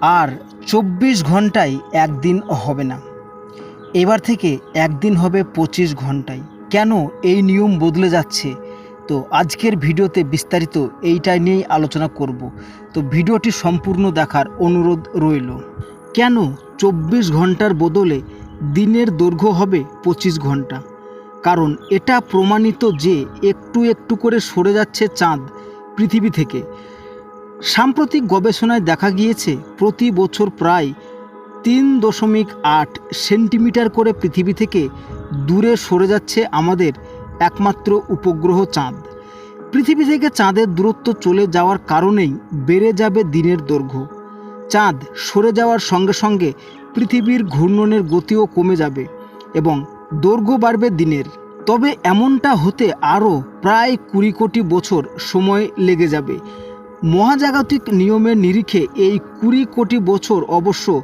আর চব্বিশ ঘন্টায় একদিন হবে না। এবার থেকে একদিন হবে পঁচিশ ঘন্টায় কেন এই নিয়ম বদলে যাচ্ছে? তো আজকের ভিডিওতে বিস্তারিত এইটাই নিয়েই আলোচনা করব। তো ভিডিওটি সম্পূর্ণ দেখার অনুরোধ রইল। কেন চব্বিশ ঘণ্টার বদলে দিনের দৈর্ঘ্য হবে পঁচিশ ঘণ্টা? কারণ এটা প্রমাণিত যে একটু একটু করে সরে যাচ্ছে চাঁদ পৃথিবী থেকে। সাম্প্রতিক গবেষণায় দেখা গিয়েছে, প্রতি বছর প্রায় তিন দশমিক আট সেন্টিমিটার করে পৃথিবী থেকে দূরে সরে যাচ্ছে আমাদের একমাত্র উপগ্রহ চাঁদ। পৃথিবী থেকে চাঁদের দূরত্ব চলে যাওয়ার কারণেই বেড়ে যাবে দিনের দৈর্ঘ্য। চাঁদ সরে যাওয়ার সঙ্গে সঙ্গে পৃথিবীর ঘূর্ণনের গতিও কমে যাবে এবং দৈর্ঘ্য বাড়বে দিনের। তবে এমনটা হতে আরও প্রায় কুড়ি কোটি বছর সময় লেগে যাবে। মহাজাগতিক নিয়মের নিরিখে এই কুড়ি কোটি বছর অবশ্য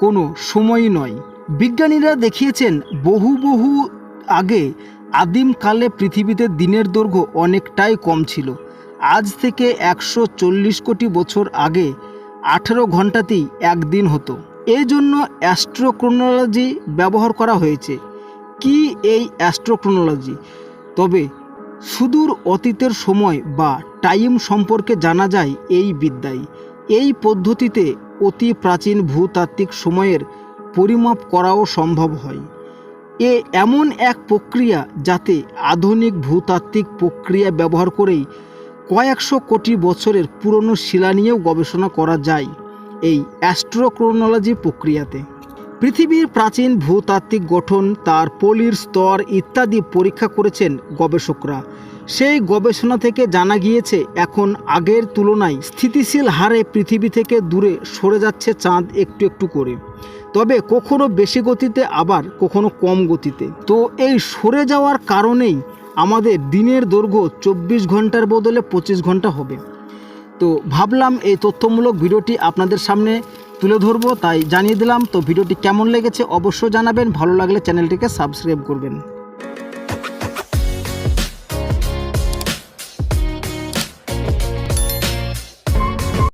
কোনো সময়ই নয়। বিজ্ঞানীরা দেখিয়েছেন, বহু বহু আগে আদিমকালে পৃথিবীতে দিনের দৈর্ঘ্য অনেকটাই কম ছিল। আজ থেকে একশো চল্লিশ কোটি বছর আগে আঠেরো ঘন্টাতেই একদিন হতো। এই জন্য অ্যাস্ট্রোক্রোনোলজি ব্যবহার করা হয়েছে। কি এই অ্যাস্ট্রোক্রোনোলজি? তবে সুদূর অতীতের সময় বা টাইম সম্পর্কে জানা যায় এই বিদ্যায় এই পদ্ধতিতে অতি প্রাচীন ভূতাত্ত্বিক সময়ের পরিমাপ করাও সম্ভব হয়। এ এমন এক প্রক্রিয়া যাতে আধুনিক ভূতাত্ত্বিক প্রক্রিয়া ব্যবহার করেই কয়েকশো কোটি বছরের পুরনো শিলা নিয়েও গবেষণা করা যায় এই অ্যাস্ট্রোক্রোনোলজি প্রক্রিয়াতে। পৃথিবীর প্রাচীন ভূতাত্ত্বিক গঠন, তার পলির স্তর ইত্যাদি পরীক্ষা করেছেন গবেষকরা। সেই গবেষণা থেকে জানা গিয়েছে, এখন আগের তুলনায় স্থিতিশীল হারে পৃথিবী থেকে দূরে সরে যাচ্ছে চাঁদ একটু একটু করে। তবে কখনো বেশি গতিতে, আবার কখনো কম গতিতে। তো এই সরে যাওয়ার কারণেই আমাদের দিনের দৈর্ঘ্য চব্বিশ ঘণ্টার বদলে পঁচিশ ঘণ্টা হবে। তো ভাবলাম এই তথ্যমূলক ভিডিওটি আপনাদের সামনে তুলে ধরবো, তাই জানিয়ে দিলাম। তো ভিডিওটি কেমন লেগেছে অবশ্যই জানাবেন, ভালো লাগলে চ্যানেলটিকে সাবস্ক্রাইব করবেন।